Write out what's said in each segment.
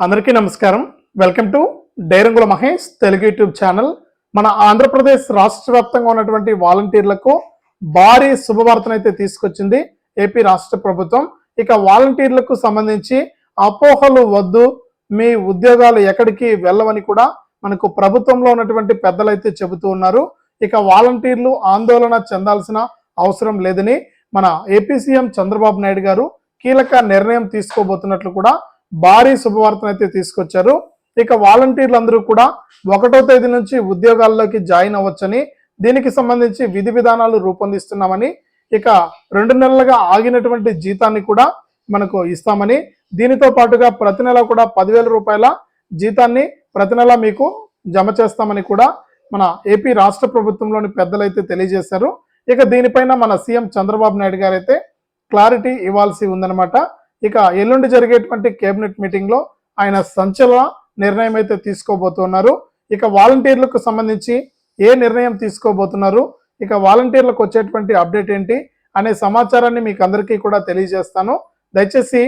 అందరికీ నమస్కారం. Welcome to Dairangula Mahesh Telugu YouTube channel. మన ఆంధ్రప్రదేశ్ రాష్ట్ర వ్యాప్తంగా ఉన్నటువంటి వాలంటీర్లకు భారీ శుభవార్తనైతే తీసుకొచ్చింది ఏపీ రాష్ట్ర ప్రభుత్వం. ఇక వాలంటీర్లకు సంబంధించి అపోహలు వద్దు మీ ఉద్యోగాలు ఎక్కడికి వెళ్ళవని కూడా మనకు ప్రభుత్వంలో ఉన్నటువంటి పెద్దలైతే చెబుతూ ఉన్నారు. ఇక వాలంటీర్లు ఆందోళన చెందాల్సిన అవసరం లేదని మన ఏపీ సీఎం చంద్రబాబు నాయుడు గారు కీలక నిర్ణయం తీసుకోబోతున్నట్లు కూడా భారీ శుభవార్తను అయితే తీసుకొచ్చారు. ఇక వాలంటీర్లందరూ కూడా ఒకటో తేదీ నుంచి ఉద్యోగాల్లోకి జాయిన్ అవ్వచ్చని దీనికి సంబంధించి విధి విధానాలు రూపొందిస్తున్నామని ఇక రెండు నెలలుగా ఆగినటువంటి జీతాన్ని కూడా మనకు ఇస్తామని దీనితో పాటుగా ప్రతి నెల కూడా పదివేల రూపాయల జీతాన్ని ప్రతి నెల మీకు జమ చేస్తామని కూడా మన ఏపీ రాష్ట్ర ప్రభుత్వంలోని పెద్దలైతే తెలియజేశారు. ఇక దీనిపైన మన సీఎం చంద్రబాబు నాయుడు గారు అయితే క్లారిటీ ఇవ్వాల్సి ఉందన్నమాట. ఇక ఎల్లుండి జరిగేటువంటి కేబినెట్ మీటింగ్లో ఆయన సంచలన నిర్ణయం అయితే తీసుకోబోతున్నారు. ఇక వాలంటీర్లకు సంబంధించి ఏ నిర్ణయం తీసుకోబోతున్నారు? ఇక వాలంటీర్లకు వచ్చేటువంటి అప్డేట్ ఏంటి? అనే సమాచారాన్ని మీకు అందరికీ కూడా తెలియజేస్తాను. దయచేసి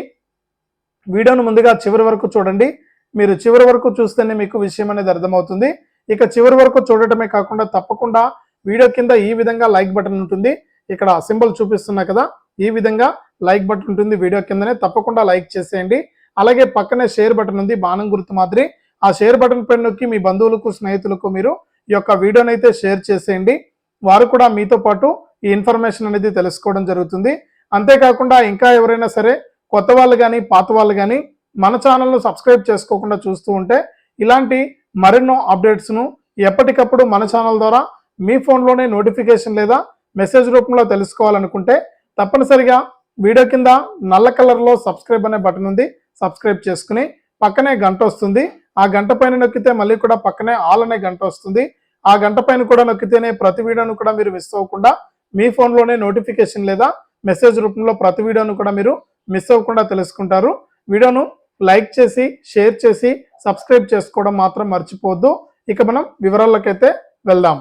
వీడియోను ముందుగా చివరి వరకు చూడండి. మీరు చివరి వరకు చూస్తేనే మీకు విషయం అనేది అర్థమవుతుంది. ఇక చివరి వరకు చూడటమే కాకుండా తప్పకుండా వీడియో కింద ఈ విధంగా లైక్ బటన్ ఉంటుంది. ఇక్కడ సింబల్ చూపిస్తున్నా కదా ఈ విధంగా లైక్ బటన్ ఉంటుంది వీడియో కిందనే తప్పకుండా లైక్ చేసేయండి. అలాగే పక్కనే షేర్ బటన్ ఉంది బాణం గుర్తు మాదిరి. ఆ షేర్ బటన్ పైన నొక్కి మీ బంధువులకు స్నేహితులకు మీరు ఈ యొక్క వీడియోని అయితే షేర్ చేసేయండి. వారు కూడా మీతో పాటు ఈ ఇన్ఫర్మేషన్ అనేది తెలుసుకోవడం జరుగుతుంది. అంతేకాకుండా ఇంకా ఎవరైనా సరే కొత్త వాళ్ళు కానీ పాత వాళ్ళు కానీ మన ఛానల్ను సబ్స్క్రైబ్ చేసుకోకుండా చూస్తూ ఉంటే ఇలాంటి మరెన్నో అప్డేట్స్ను ఎప్పటికప్పుడు మన ఛానల్ ద్వారా మీ ఫోన్లోనే నోటిఫికేషన్ లేదా మెసేజ్ రూపంలో తెలుసుకోవాలనుకుంటే తప్పనిసరిగా వీడియో కింద నల్ల కలర్లో సబ్స్క్రైబ్ అనే బటన్ ఉంది. సబ్స్క్రైబ్ చేసుకుని పక్కనే గంట వస్తుంది. ఆ గంట పైన నొక్కితే మళ్ళీ కూడా పక్కనే ఆల్ అనే గంట వస్తుంది. ఆ గంట పైన కూడా నొక్కితేనే ప్రతి వీడియోను కూడా మీరు మిస్ అవ్వకుండా మీ ఫోన్లోనే నోటిఫికేషన్ లేదా మెసేజ్ రూపంలో ప్రతి వీడియోను కూడా మీరు మిస్ అవ్వకుండా తెలుసుకుంటారు. వీడియోను లైక్ చేసి షేర్ చేసి సబ్స్క్రైబ్ చేసుకోవడం మాత్రం మర్చిపోవద్దు. ఇక మనం వివరాలకైతే వెళ్దాం.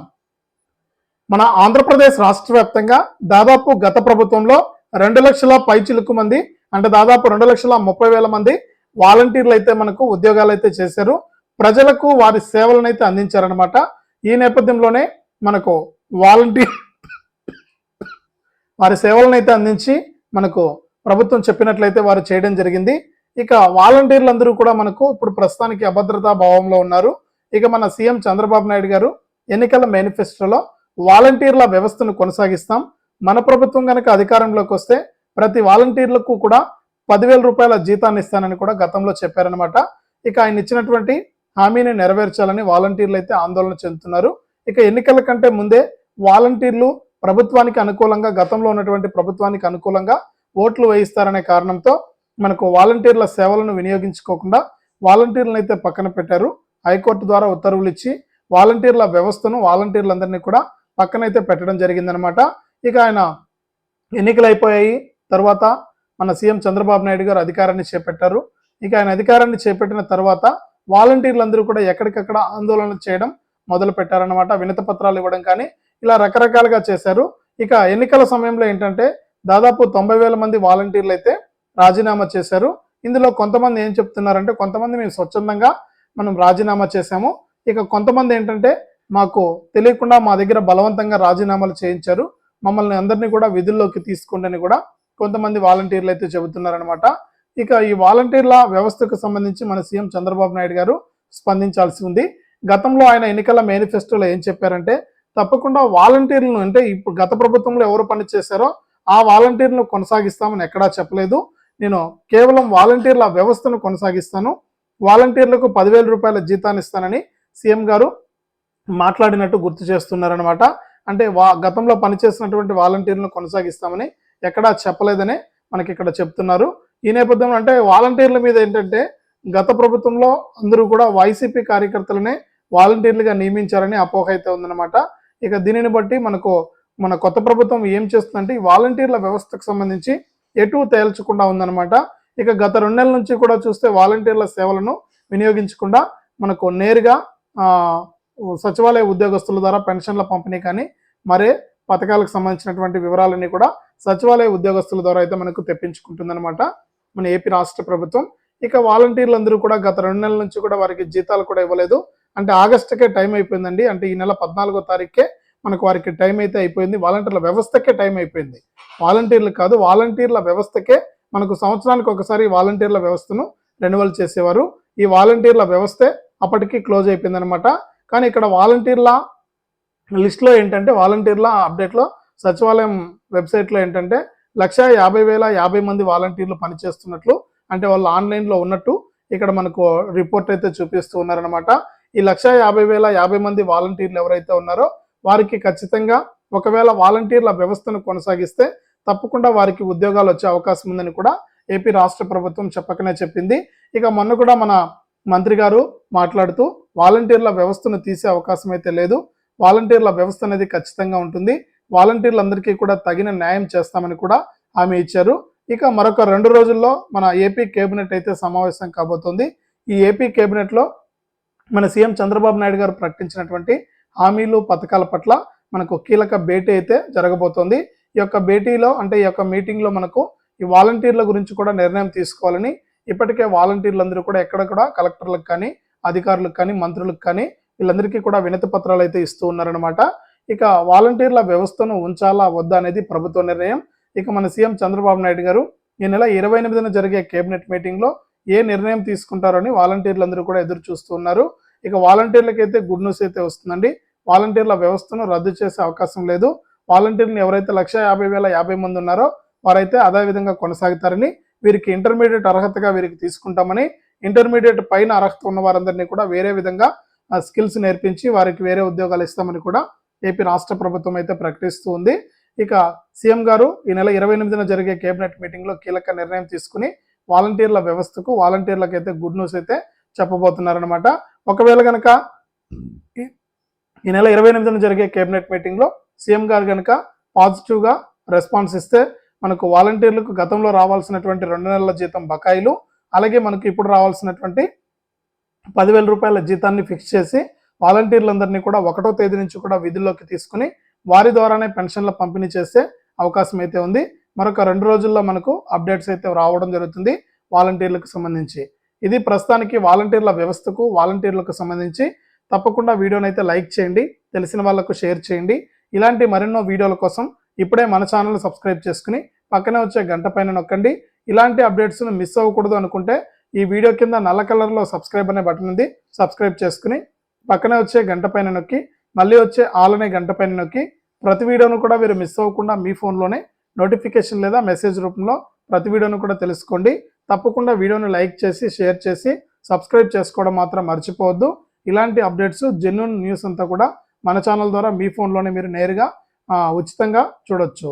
మన ఆంధ్రప్రదేశ్ రాష్ట్ర వ్యాప్తంగా దాదాపు గత ప్రభుత్వంలో రెండు లక్షల పైచిలుకు మంది అంటే దాదాపు రెండు లక్షల ముప్పై వేల మంది వాలంటీర్లు అయితే మనకు ఉద్యోగాలు అయితే చేశారు. ప్రజలకు వారి సేవలను అయితే అందించారనమాట ఈ నేపథ్యంలోనే మనకు వాలంటీర్ వారి సేవలను అయితే అందించి మనకు ప్రభుత్వం చెప్పినట్లయితే వారు చేయడం జరిగింది. ఇక వాలంటీర్లందరూ కూడా మనకు ఇప్పుడు ప్రస్తుతానికి అభద్రతా భావంలో ఉన్నారు. ఇక మన సీఎం చంద్రబాబు నాయుడు గారు ఎన్నికల మేనిఫెస్టోలో వాలంటీర్ల వ్యవస్థను కొనసాగిస్తాం. మన ప్రభుత్వం కనుక అధికారంలోకి వస్తే ప్రతి వాలంటీర్లకు కూడా పదివేల రూపాయల జీతాన్ని ఇస్తానని కూడా గతంలో చెప్పారనమాట ఇక ఆయన ఇచ్చినటువంటి హామీని నెరవేర్చాలని వాలంటీర్లు అయితే ఆందోళన చెందుతున్నారు. ఇక ఎన్నికల కంటే ముందే వాలంటీర్లు ప్రభుత్వానికి అనుకూలంగా గతంలో ఉన్నటువంటి ప్రభుత్వానికి అనుకూలంగా ఓట్లు వేయిస్తారనే కారణంతో మనకు వాలంటీర్ల సేవలను వినియోగించుకోకుండా వాలంటీర్లను అయితే పక్కన పెట్టారు. హైకోర్టు ద్వారా ఉత్తర్వులు ఇచ్చి వాలంటీర్ల వ్యవస్థను వాలంటీర్లందరినీ కూడా పక్కనైతే పెట్టడం జరిగిందనమాట ఇక ఆయన ఎన్నికలు అయిపోయాయి తర్వాత మన సీఎం చంద్రబాబు నాయుడు గారు అధికారాన్ని చేపట్టారు. ఇక ఆయన అధికారాన్ని చేపట్టిన తర్వాత వాలంటీర్లందరూ కూడా ఎక్కడికక్కడ ఆందోళన చేయడం మొదలు పెట్టారనమాట వినత పత్రాలు ఇవ్వడం కానీ ఇలా రకరకాలుగా చేశారు. ఇక ఎన్నికల సమయంలో ఏంటంటే దాదాపు తొంభై వేల మంది వాలంటీర్లు అయితే రాజీనామా చేశారు. ఇందులో కొంతమంది ఏం చెప్తున్నారంటే కొంతమంది మేము స్వచ్ఛందంగా మనం రాజీనామా చేశాము. ఇక కొంతమంది ఏంటంటే మాకు తెలియకుండా మా దగ్గర బలవంతంగా రాజీనామాలు చేయించారు. మమ్మల్ని అందరినీ కూడా విధుల్లోకి తీసుకోండి కూడా కొంతమంది వాలంటీర్లు అయితే చెబుతున్నారనమాట ఇక ఈ వాలంటీర్ల వ్యవస్థకు సంబంధించి మన సీఎం చంద్రబాబు నాయుడు గారు స్పందించాల్సి ఉంది. గతంలో ఆయన ఎన్నికల మేనిఫెస్టోలో ఏం చెప్పారంటే తప్పకుండా వాలంటీర్లను అంటే ఇప్పుడు గత ప్రభుత్వంలో ఎవరు పని చేశారో ఆ వాలంటీర్లను కొనసాగిస్తామని ఎక్కడా చెప్పలేదు. నేను కేవలం వాలంటీర్ల వ్యవస్థను కొనసాగిస్తాను. వాలంటీర్లకు పదివేల రూపాయల జీతాన్ని ఇస్తానని సీఎం గారు మాట్లాడినట్టు గుర్తు చేస్తున్నారనమాట అంటే వా గతంలో పనిచేసినటువంటి వాలంటీర్లను కొనసాగిస్తామని ఎక్కడా చెప్పలేదని మనకి ఇక్కడ చెప్తున్నారు. ఈ నేపథ్యంలో అంటే వాలంటీర్ల మీద ఏంటంటే గత ప్రభుత్వంలో అందరూ కూడా వైసీపీ కార్యకర్తలనే వాలంటీర్లుగా నియమించారని అపోహ అయితే ఉందన్నమాట. ఇక దీనిని బట్టి మనకు మన కొత్త ప్రభుత్వం ఏం చేస్తుందంటే ఈ వాలంటీర్ల వ్యవస్థకు సంబంధించి ఎటు తేల్చకుండా ఉందన్నమాట. ఇక గత రెండు నెలల నుంచి కూడా చూస్తే వాలంటీర్ల సేవలను వినియోగించకుండా మనకు నేరుగా సచివాలయ ఉద్యోగస్తుల ద్వారా పెన్షన్ల పంపిణీ కానీ మరే పథకాలకు సంబంధించినటువంటి వివరాలన్నీ కూడా సచివాలయ ఉద్యోగస్తుల ద్వారా అయితే మనకు తెప్పించుకుంటుందన్నమాట. మన ఏపీ రాష్ట్ర ప్రభుత్వం. ఇక వాలంటీర్లు అందరూ కూడా గత రెండు నెలల నుంచి కూడా వారికి జీతాలు కూడా ఇవ్వలేదు. అంటే ఆగస్టుకే టైం అయిపోయిందండి. అంటే ఈ నెల పద్నాలుగో తారీఖుకే మనకు వారికి టైం అయితే అయిపోయింది. వాలంటీర్ల వ్యవస్థకే టైం అయిపోయింది. వాలంటీర్లు కాదు వాలంటీర్ల వ్యవస్థకే మనకు సంవత్సరానికి ఒకసారి వాలంటీర్ల వ్యవస్థను రెన్యువల్ చేసేవారు. ఈ వాలంటీర్ల వ్యవస్థే అప్పటికి క్లోజ్ అయిపోయింది అనమాట కానీ ఇక్కడ వాలంటీర్ల లిస్ట్లో ఏంటంటే వాలంటీర్ల అప్డేట్లో సచివాలయం వెబ్సైట్లో ఏంటంటే లక్ష యాభై వేల యాభై మంది వాలంటీర్లు పనిచేస్తున్నట్లు అంటే వాళ్ళు ఆన్లైన్లో ఉన్నట్టు ఇక్కడ మనకు రిపోర్ట్ అయితే చూపిస్తూ ఉన్నారనమాట ఈ లక్ష యాభై వేల యాభై మంది వాలంటీర్లు ఎవరైతే ఉన్నారో వారికి ఖచ్చితంగా ఒకవేళ వాలంటీర్ల వ్యవస్థను కొనసాగిస్తే తప్పకుండా వారికి ఉద్యోగాలు వచ్చే అవకాశం ఉందని కూడా ఏపీ రాష్ట్ర ప్రభుత్వం చెప్పకనే చెప్పింది. ఇక మొన్న కూడా మన మంత్రి గారు మాట్లాడుతూ వాలంటీర్ల వ్యవస్థను తీసే అవకాశం అయితే లేదు. వాలంటీర్ల వ్యవస్థ అనేది ఖచ్చితంగా ఉంటుంది. వాలంటీర్లందరికీ కూడా తగిన న్యాయం చేస్తామని కూడా హామీ ఇచ్చారు. ఇక మరొక రెండు రోజుల్లో మన ఏపీ కేబినెట్ అయితే సమావేశం కాబోతోంది. ఈ ఏపీ కేబినెట్లో మన సీఎం చంద్రబాబు నాయుడు గారు ప్రకటించినటువంటి హామీలు పథకాల పట్ల మనకు కీలక భేటీ అయితే జరగబోతోంది. ఈ యొక్క భేటీలో అంటే ఈ యొక్క మీటింగ్లో మనకు ఈ వాలంటీర్ల గురించి కూడా నిర్ణయం తీసుకోవాలని ఇప్పటికే వాలంటీర్లందరూ కూడా ఎక్కడ కూడా కలెక్టర్లకు కానీ అధికారులకు కానీ మంత్రులకు కానీ వీళ్ళందరికీ కూడా వినతి పత్రాలు అయితే ఇస్తూ ఉన్నారనమాట ఇక వాలంటీర్ల వ్యవస్థను ఉంచాలా వద్దా అనేది ప్రభుత్వ నిర్ణయం. ఇక మన సీఎం చంద్రబాబు నాయుడు గారు ఈ నెల ఇరవై ఎనిమిదిన జరిగే కేబినెట్ మీటింగ్లో ఏ నిర్ణయం తీసుకుంటారని వాలంటీర్లందరూ కూడా ఎదురు చూస్తూ ఉన్నారు. ఇక వాలంటీర్లకైతే గుడ్ న్యూస్ అయితే వస్తుందండి. వాలంటీర్ల వ్యవస్థను రద్దు చేసే అవకాశం లేదు. వాలంటీర్లు ఎవరైతే లక్ష యాభై వేల యాభై మంది ఉన్నారో వారైతే అదే విధంగా కొనసాగుతారని వీరికి ఇంటర్మీడియట్ అర్హతగా వీరికి తీసుకుంటామని ఇంటర్మీడియట్ పైన అర్హత ఉన్న వారందరినీ కూడా వేరే విధంగా స్కిల్స్ నేర్పించి వారికి వేరే ఉద్యోగాలు ఇస్తామని కూడా ఏపీ రాష్ట్ర ప్రభుత్వం అయితే ప్రకటిస్తూ ఉంది. ఇక సీఎం గారు ఈ నెల ఇరవై ఎనిమిదిన జరిగే కేబినెట్ మీటింగ్లో కీలక నిర్ణయం తీసుకుని వాలంటీర్ల వ్యవస్థకు వాలంటీర్లకు అయితే గుడ్ న్యూస్ అయితే చెప్పబోతున్నారనమాట ఒకవేళ కనుక ఈ నెల ఇరవై ఎనిమిదిన జరిగే కేబినెట్ మీటింగ్లో సీఎం గారు కనుక పాజిటివ్గా రెస్పాన్స్ ఇస్తే మనకు వాలంటీర్లకు గతంలో రావాల్సినటువంటి రెండు నెలల జీతం బకాయిలు అలాగే మనకు ఇప్పుడు రావాల్సినటువంటి పదివేల రూపాయల జీతాన్ని ఫిక్స్ చేసి వాలంటీర్లందరినీ కూడా ఒకటో తేదీ నుంచి కూడా విధుల్లోకి తీసుకుని వారి ద్వారానే పెన్షన్ల పంపిణీ చేసే అవకాశం అయితే ఉంది. మరొక రెండు రోజుల్లో మనకు అప్డేట్స్ అయితే రావడం జరుగుతుంది వాలంటీర్లకు సంబంధించి. ఇది ప్రస్తుతానికి వాలంటీర్ల వ్యవస్థకు వాలంటీర్లకు సంబంధించి తప్పకుండా వీడియోని అయితే లైక్ చేయండి తెలిసిన వాళ్ళకు షేర్ చేయండి. ఇలాంటి మరెన్నో వీడియోల కోసం ఇప్పుడే మన ఛానల్ సబ్స్క్రైబ్ చేసుకుని పక్కనే వచ్చే గంట పైన నొక్కండి. ఇలాంటి అప్డేట్స్ను మిస్ అవ్వకూడదు అనుకుంటే ఈ వీడియో కింద నల్ల కలర్లో సబ్స్క్రైబ్ అనే బటన్ ఉంది. సబ్స్క్రైబ్ చేసుకుని పక్కనే వచ్చే గంట పైన నొక్కి మళ్ళీ వచ్చే ఆల్ అనే గంట పైన నొక్కి ప్రతి వీడియోను కూడా మీరు మిస్ అవ్వకుండా మీ ఫోన్లోనే నోటిఫికేషన్ లేదా మెసేజ్ రూపంలో ప్రతి వీడియోను కూడా తెలుసుకోండి. తప్పకుండా వీడియోని లైక్ చేసి షేర్ చేసి సబ్స్క్రైబ్ చేసుకోవడం మాత్రం మర్చిపోవద్దు. ఇలాంటి అప్డేట్స్ జెన్యున్ న్యూస్ అంతా కూడా మన ఛానల్ ద్వారా మీ ఫోన్లోనే మీరు నేరుగా ఉచితంగా చూడొచ్చు.